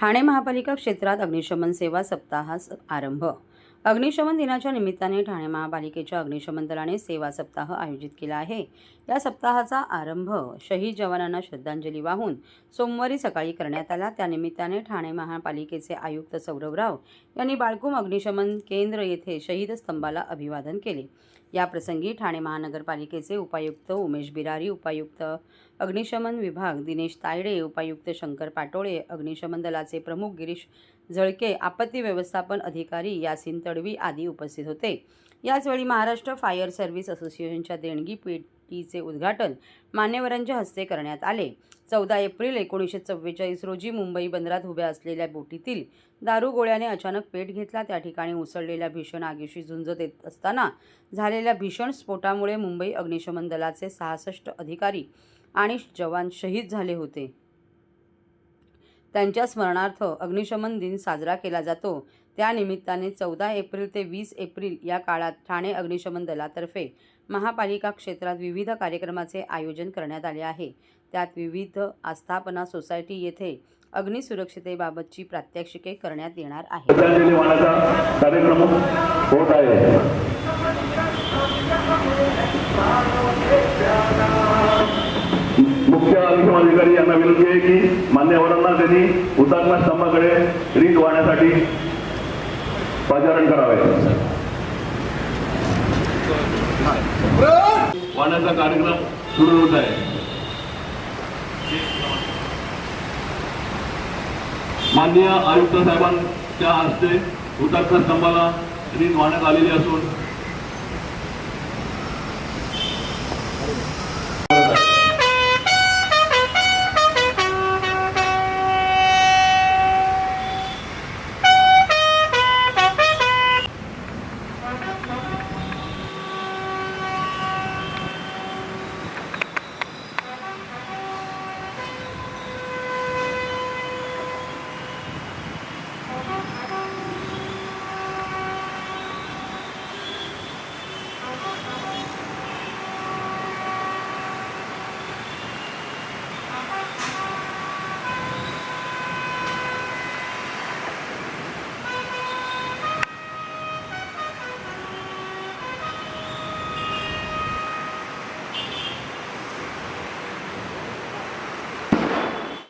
ठाणे महापालिका क्षेत्रात अग्निशमन सेवा सप्ताहास आरंभ अग्निशमन दिनाच्या निमित्ताने ठाणे महापालिकेच्या अग्निशमन दलाने सेवा सप्ताह आयोजित केला आहे. या सप्ताहाचा आरंभ शहीद जवानांना श्रद्धांजली वाहून सोमवारी सकाळी करण्यात आला. त्यानिमित्ताने ठाणे महापालिकेचे आयुक्त सौरवराव यांनी बाळकुम अग्निशमन केंद्र येथे शहीद स्तंभाला अभिवादन केले. या प्रसंगी ठाणे महानगरपालिकेचे उपायुक्त उमेश बिरारी उपायुक्त अग्निशमन विभाग दिनेश तायडे उपायुक्त शंकर पाटोळे अग्निशमन दलाचे प्रमुख गिरीश झळके आपत्ती व्यवस्थापन अधिकारी यासिन तडवी आदी उपस्थित होते. याचवेळी महाराष्ट्र फायर सर्व्हिस असोसिएशनच्या देणगी पेटीचे उद्घाटन मान्यवरांच्या हस्ते करण्यात आले. चौदा एप्रिल एकोणीसशे चव्वेचाळीस रोजी मुंबई बंदरात उभ्या असलेल्या बोटीतील दारू गोळ्याने अचानक पेट घेतला. त्या ठिकाणी उसळलेल्या भीषण आगीशी झुंज देत असताना झालेल्या भीषण स्फोटामुळे मुंबई अग्निशमन दलाचे सहासष्ट अधिकारी आणि जवान शहीद झाले होते. त्यांच्या स्मरणार्थ अग्निशमन दिन साजरा केला जातो. त्यानिमित्ताने चौदा एप्रिल ते वीस एप्रिल या काळात ठाणे अग्निशमन दलातर्फे महापालिका क्षेत्रात विविध कार्यक्रमाचे आयोजन करण्यात आले आहे. त्यात विविध आस्थापना सोसायटी येथे अग्निसुरक्षितेबाबतची प्रात्यक्षिके करण्यात येणार आहे. श्रद्धांजली कार्यक्रम मुख्य अग्निशमन अधिकारी यांना विनंती आहे की मान्यवरांना त्यांनी हुतात्मा स्तंभाकडे रीत वाहण्यासाठी पाचारण करावे. वाहण्याचा कार्यक्रम सुरू होत आहे. माननीय आयुक्त साहेबांच्या हस्ते हुतात्मा स्तंभाला रीत वाहण्यात आलेली असून